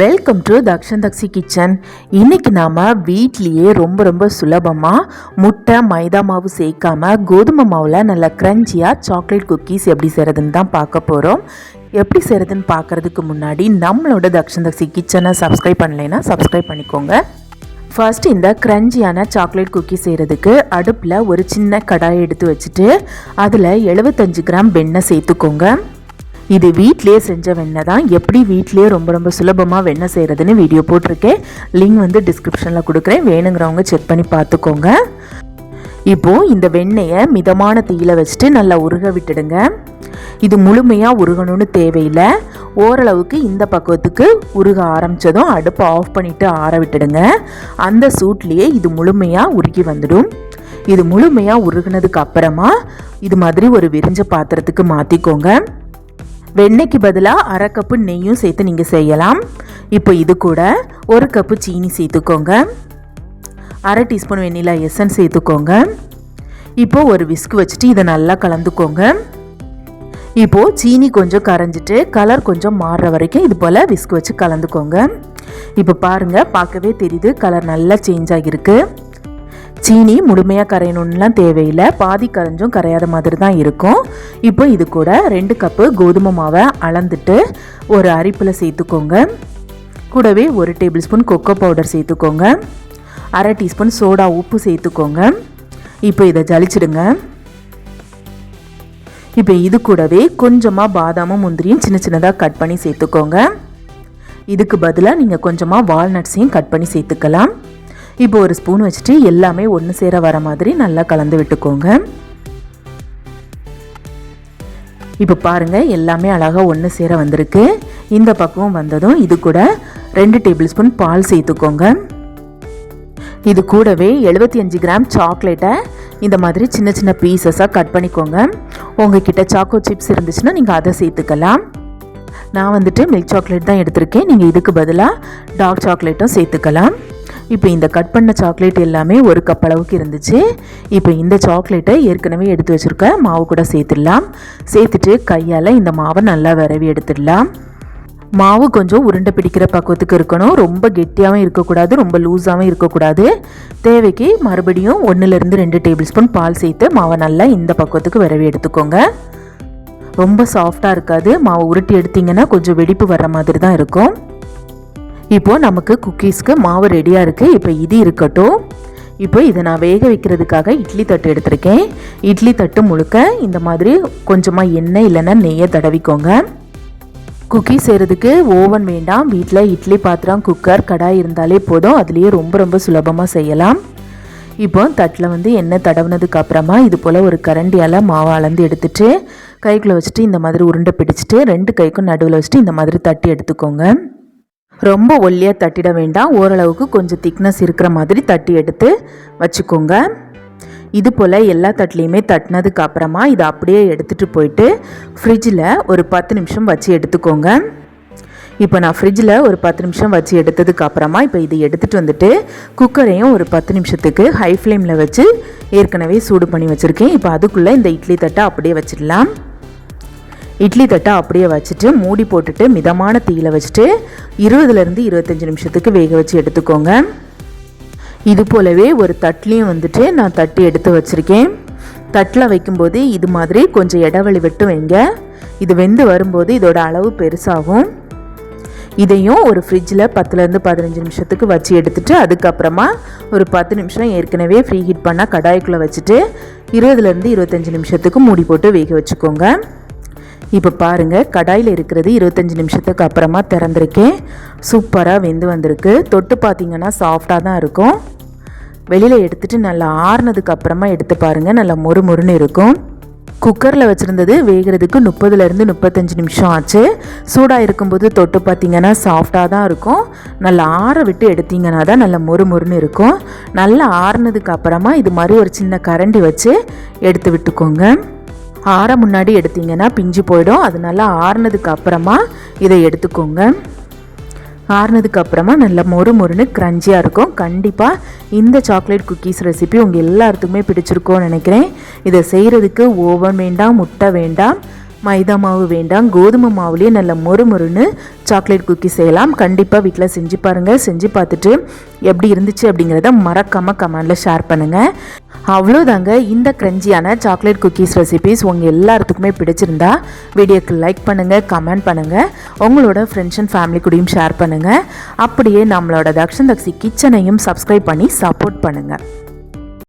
Welcome to Dakshan Dakshi kitchen இன்றைக்கி நாம் வீட்லேயே ரொம்ப ரொம்ப சுலபமாக முட்டை மைதா மாவு சேர்க்காம கோதுமை மாவில் நல்லா க்ரன்ச்சியாக சாக்லேட் குக்கீஸ் எப்படி செய்கிறதுன்னு தான் பார்க்க போகிறோம் எப்படி செய்கிறதுன்னு பார்க்குறதுக்கு முன்னாடி நம்மளோட தக்ஷன் தக்ஷி கிச்சனை சப்ஸ்கிரைப் பண்ணலைன்னா சப்ஸ்கிரைப் பண்ணிக்கோங்க. ஃபர்ஸ்ட் இந்த க்ரன்ச்சியான சாக்லேட் குக்கி செய்கிறதுக்கு அடுப்பில் ஒரு சின்ன கடாயை எடுத்து வச்சுட்டு அதில் எழுபத்தஞ்சு கிராம் வெண்ணெய் சேர்த்துக்கோங்க. இது வீட்லேயே செஞ்ச வெண்ணெய் தான். எப்படி வீட்லேயே ரொம்ப ரொம்ப சுலபமாக வெண்ணெய் செய்கிறதுன்னு வீடியோ போட்டிருக்கேன். லிங்க் வந்து டிஸ்கிரிப்ஷனில் கொடுக்குறேன். வேணுங்கிறவங்க செக் பண்ணி பார்த்துக்கோங்க. இப்போது இந்த வெண்ணெயை மிதமான தீயில வச்சுட்டு நல்லா உருக விட்டுடுங்க. இது முழுமையாக உருகணும்னு தேவையில்லை. ஓரளவுக்கு இந்த பக்குவத்துக்கு உருக ஆரம்பித்ததும் அடுப்பை ஆஃப் பண்ணிவிட்டு ஆற விட்டுடுங்க. அந்த சூட்லேயே இது முழுமையாக உருகி வந்துடும். இது முழுமையாக உருகினதுக்கு அப்புறமா இது மாதிரி ஒரு விரிஞ்ச பாத்திரத்துக்கு மாற்றிக்கோங்க வெண்ணெய்க்கு பதிலாக அரை கப்பு நெய்யும் சேர்த்து நீங்கள் செய்யலாம். இப்போ இது கூட ஒரு கப்பு சீனி சேர்த்துக்கோங்க. அரை டீஸ்பூன் வெண்ணிலா எசன் சேர்த்துக்கோங்க. இப்போ ஒரு விஸ்க் வச்சுட்டு இதை நல்லா கலந்துக்கோங்க. இப்போது சீனி கொஞ்சம் கரைஞ்சிட்டு கலர் கொஞ்சம் மாறுற வரைக்கும் இது போல் விஸ்க் வச்சு கலந்துக்கோங்க. இப்போ பாருங்கள் பார்க்கவே தெரியுது கலர் நல்லா சேஞ்ச் ஆகியிருக்கு. சீனி முழுமையாக கரையணும்லாம் தேவையில்லை. பாதி கரைஞ்சும் கரையாத மாதிரி தான் இருக்கும். இப்போ இது கூட ரெண்டு கப்பு கோதுமை மாவை அளந்துட்டு ஒரு அரிப்பில் சேர்த்துக்கோங்க. கூடவே ஒரு டேபிள் ஸ்பூன் கொக்கோ பவுடர் சேர்த்துக்கோங்க. அரை டீஸ்பூன் சோடா உப்பு சேர்த்துக்கோங்க. இப்போ இதை ஜலிச்சிடுங்க. இப்போ இது கூடவே கொஞ்சமாக பாதாமும் முந்திரியும் சின்ன சின்னதாக கட் பண்ணி சேர்த்துக்கோங்க. இதுக்கு பதிலாக நீங்கள் கொஞ்சமாக வால்நட்ஸையும் கட் பண்ணி சேர்த்துக்கலாம். இப்போ ஒரு ஸ்பூன் வச்சுட்டு எல்லாமே ஒன்று சேர வர மாதிரி நல்லா கலந்து விட்டுக்கோங்க. இப்போ பாருங்கள் எல்லாமே அழகாக ஒன்று சேர வந்திருக்கு. இந்த பக்குவம் வந்ததும் இது கூட ரெண்டு டேபிள் ஸ்பூன் பால் சேர்த்துக்கோங்க. இது கூடவே எழுபத்தி அஞ்சு கிராம் சாக்லேட்டை இந்த மாதிரி சின்ன சின்ன பீசஸாக கட் பண்ணிக்கோங்க. உங்ககிட்ட சாக்கோ சிப்ஸ் இருந்துச்சுன்னா நீங்கள் அதை சேர்த்துக்கலாம். நான் வந்துட்டு மில்க் சாக்லேட் தான் எடுத்திருக்கேன். நீங்கள் இதுக்கு பதிலாக டார்க் சாக்லேட்டும் சேர்த்துக்கலாம். இப்போ இந்த கட் பண்ண சாக்லேட் எல்லாமே ஒரு கப் அளவுக்கு இருந்துச்சு. இப்போ இந்த சாக்லேட்டை ஏற்கனவே எடுத்து வச்சுருக்க மாவு கூட சேர்த்துடலாம். சேர்த்துட்டு கையால் இந்த மாவை நல்லா விரவி எடுத்துடலாம். மாவு கொஞ்சம் உருண்டை பிடிக்கிற பக்குவத்துக்கு இருக்கணும். ரொம்ப கெட்டியாகவும் இருக்கக்கூடாது ரொம்ப லூஸாகவும் இருக்கக்கூடாது. தேவைக்கு மறுபடியும் ஒன்றுலேருந்து ரெண்டு டேபிள் ஸ்பூன் பால் சேர்த்து மாவை நல்லா இந்த பக்குவத்துக்கு விரவி எடுத்துக்கோங்க. ரொம்ப சாஃப்டாக இருக்காது. மாவு உருட்டி எடுத்திங்கன்னா கொஞ்சம் வெடிப்பு வர்ற மாதிரி தான் இருக்கும். இப்போது நமக்கு குக்கீஸ்க்கு மாவு ரெடியாக இருக்குது இப்போ இது இருக்கட்டும். இப்போ இதை நான் வேக வைக்கிறதுக்காக இட்லி தட்டு எடுத்திருக்கேன். இட்லி தட்டு முழுக்க இந்த மாதிரி கொஞ்சமாக எண்ணெய் இல்லைன்னா நெய்யை தடவிக்கோங்க. குக்கி செய்கிறதுக்கு ஓவன் வேண்டாம். வீட்டில் இட்லி பாத்திரம் குக்கர் கடாய் இருந்தாலே போதும். அதுலேயே ரொம்ப ரொம்ப சுலபமாக செய்யலாம். இப்போ தட்டில் வந்து எண்ணெய் தடவுனதுக்கு அப்புறமா இது போல் ஒரு கரண்டியால் மாவை அளந்து எடுத்துட்டு கைக்குள்ளே வச்சுட்டு இந்த மாதிரி உருண்டை பிடிச்சிட்டு ரெண்டு கைக்கும் நடுவில் வச்சுட்டு இந்த மாதிரி தட்டி எடுத்துக்கோங்க. ரொம்ப ஒல்லியாக தட்டிட வேண்டாம். ஓரளவுக்கு கொஞ்சம் திக்னஸ் இருக்கிற மாதிரி தட்டி எடுத்து வச்சுக்கோங்க. இது போல் எல்லா தட்டிலையுமே தட்டினதுக்கு அப்புறமா இதை அப்படியே எடுத்துகிட்டு போயிட்டு ஃப்ரிட்ஜில் ஒரு பத்து நிமிஷம் வச்சு எடுத்துக்கோங்க. இப்போ நான் ஃப்ரிட்ஜில் ஒரு பத்து நிமிஷம் வச்சு எடுத்ததுக்கு அப்புறமா இப்போ இதை எடுத்துகிட்டு வந்துட்டு குக்கரையும் ஒரு பத்து நிமிஷத்துக்கு ஹை ஃப்ளேமில் வச்சு ஏற்கனவே சூடு பண்ணி வச்சுருக்கேன். இப்போ அதுக்குள்ளே இந்த இட்லி தட்டை அப்படியே வச்சிடலாம். இட்லி தட்டை அப்படியே வச்சுட்டு மூடி போட்டுட்டு மிதமான தீயில் வச்சுட்டு இருபதுலேருந்து இருபத்தஞ்சி நிமிஷத்துக்கு வேக வச்சு எடுத்துக்கோங்க. இது போலவே ஒரு தட்லேயும் வந்துட்டு நான் தட்டி எடுத்து வச்சுருக்கேன். தட்டில் வைக்கும்போது இது மாதிரி கொஞ்சம் இடைவெளி விட்டு வைங்க. இது வெந்து வரும்போது இதோட அளவு பெருசாகும். இதையும் ஒரு ஃப்ரிட்ஜில் பத்துலேருந்து பதினஞ்சு நிமிஷத்துக்கு வச்சு எடுத்துகிட்டு அதுக்கப்புறமா ஒரு பத்து நிமிஷம் ஏற்கனவே ஃப்ரீ ஹீட் பண்ணால் கடாய்க்குள்ளே வச்சுட்டு இருபதுலேருந்து இருபத்தஞ்சி நிமிஷத்துக்கு மூடி போட்டு வேக வச்சுக்கோங்க. இப்போ பாருங்கள் கடாயில் இருக்கிறது இருபத்தஞ்சி நிமிஷத்துக்கு அப்புறமா திறந்துருக்கேன். சூப்பராக வெந்து வந்திருக்கு. தொட்டு பார்த்தீங்கன்னா சாஃப்டாக தான் இருக்கும். வெளியில் எடுத்துகிட்டு நல்லா ஆறுனதுக்கு அப்புறமா எடுத்து பாருங்கள் நல்லா மொறு மொறுன்னு இருக்கும். குக்கரில் வச்சுருந்தது வேகிறதுக்கு முப்பதுலேருந்து முப்பத்தஞ்சு நிமிஷம் ஆச்சு. சூடாக இருக்கும்போது தொட்டு பார்த்தீங்கன்னா சாஃப்டாக தான் இருக்கும். நல்லா ஆற விட்டு எடுத்தீங்கன்னா தான் நல்லா மொறு மொறுன்னு இருக்கும். நல்லா ஆறுனதுக்கு அப்புறமா இது மாதிரி ஒரு சின்ன கரண்டி வச்சு எடுத்து விட்டுக்கோங்க. ஆற முன்னாடி எடுத்தீங்கன்னா பிஞ்சு போயிடும். அதனால ஆறுனதுக்கு அப்புறமா இதை எடுத்துக்கோங்க. ஆறுனதுக்கு அப்புறமா நல்ல மொறு மொறுன்னு க்ரன்ச்சியாக இருக்கும். கண்டிப்பாக இந்த சாக்லேட் குக்கீஸ் ரெசிபி உங்கள் எல்லாத்துக்குமே பிடிச்சிருக்கோன்னு நினைக்கிறேன். இதை செய்கிறதுக்கு ஓவன் வேண்டாம் முட்டை வேண்டாம். மைதா மாவு வேண்டாம் கோதுமை மாவுலேயே நல்ல மொறு மொறுன்னு சாக்லேட் குக்கி செய்யலாம். கண்டிப்பாக வீட்டில் செஞ்சு பாருங்கள் செஞ்சு பார்த்துட்டு எப்படி இருந்துச்சு அப்படிங்கிறத மறக்காமல் கமெண்டில் ஷேர் பண்ணுங்கள் அவ்வளோதாங்க இந்த க்ரன்ச்சியான சாக்லேட் குக்கீஸ் ரெசிபீஸ் உங்கள் எல்லாத்துக்குமே பிடிச்சிருந்தா வீடியோக்கு லைக் பண்ணுங்கள் கமெண்ட் பண்ணுங்கள் உங்களோட ஃப்ரெண்ட்ஸ் அண்ட் ஃபேமிலி கூடயும் ஷேர் பண்ணுங்கள் அப்படியே நம்மளோட தக்ஷன் தக்ஷி கிச்சனையும் சப்ஸ்கிரைப் பண்ணி சப்போர்ட் பண்ணுங்கள்